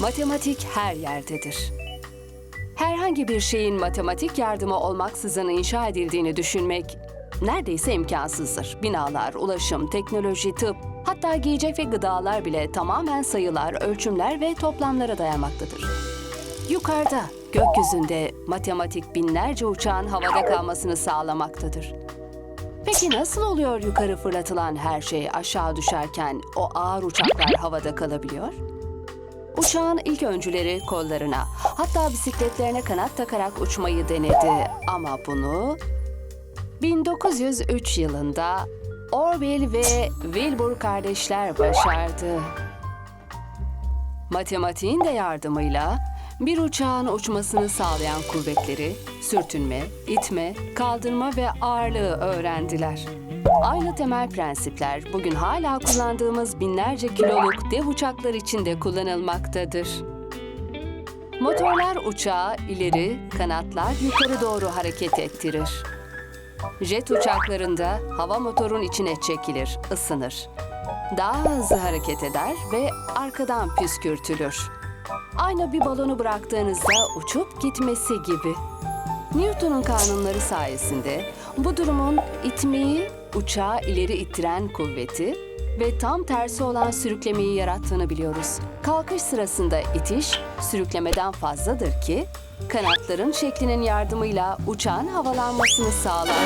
Matematik her yerdedir. Herhangi bir şeyin matematik yardımı olmaksızın inşa edildiğini düşünmek neredeyse imkansızdır. Binalar, ulaşım, teknoloji, tıp, hatta giyecek ve gıdalar bile tamamen sayılar, ölçümler ve toplamlara dayanmaktadır. Yukarıda, gökyüzünde matematik binlerce uçağın havada kalmasını sağlamaktadır. Peki nasıl oluyor yukarı fırlatılan her şey aşağı düşerken o ağır uçaklar havada kalabiliyor? Uçağın ilk öncüleri kollarına, hatta bisikletlerine kanat takarak uçmayı denedi. Ama bunu 1903 yılında Orville ve Wilbur kardeşler başardı. Matematiğin de yardımıyla bir uçağın uçmasını sağlayan kuvvetleri, sürtünme, itme, kaldırma ve ağırlığı öğrendiler. Aynı temel prensipler bugün hala kullandığımız binlerce kiloluk dev uçaklar için de kullanılmaktadır. Motorlar uçağı ileri, kanatlar yukarı doğru hareket ettirir. Jet uçaklarında hava motorun içine çekilir, ısınır. Daha hızlı hareket eder ve arkadan püskürtülür. Aynı bir balonu bıraktığınızda uçup gitmesi gibi. Newton'un kanunları sayesinde bu durumun itmeyi uçağı ileri ittiren kuvveti ve tam tersi olan sürüklemeyi yarattığını biliyoruz. Kalkış sırasında itiş sürüklemeden fazladır ki kanatların şeklinin yardımıyla uçağın havalanmasını sağlar.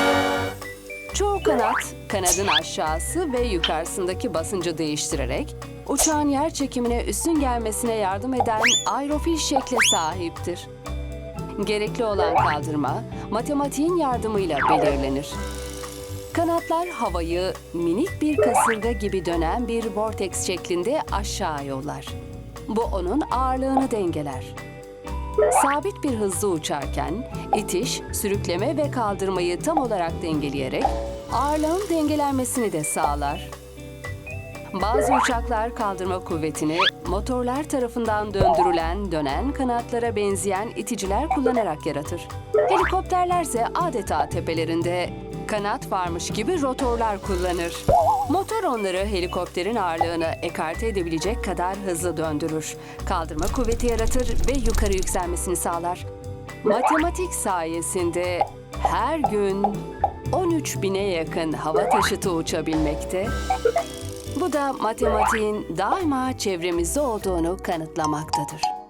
Çoğu kanat, kanadın aşağısı ve yukarısındaki basıncı değiştirerek uçağın yer çekimine üstün gelmesine yardım eden aerofil şekle sahiptir. Gerekli olan kaldırma, matematiğin yardımıyla belirlenir. Kanatlar havayı minik bir kasırga gibi dönen bir vortex şeklinde aşağı yollar. Bu onun ağırlığını dengeler. Sabit bir hızla uçarken itiş, sürükleme ve kaldırmayı tam olarak dengeleyerek ağırlığın dengelenmesini de sağlar. Bazı uçaklar kaldırma kuvvetini motorlar tarafından döndürülen dönen kanatlara benzeyen iticiler kullanarak yaratır. Helikopterlerse adeta tepelerinde kanat varmış gibi rotorlar kullanır. Motor onları helikopterin ağırlığını ekarte edebilecek kadar hızlı döndürür. Kaldırma kuvveti yaratır ve yukarı yükselmesini sağlar. Matematik sayesinde her gün 13 bine yakın hava taşıtı uçabilmekte. Bu da matematiğin daima çevremizde olduğunu kanıtlamaktadır.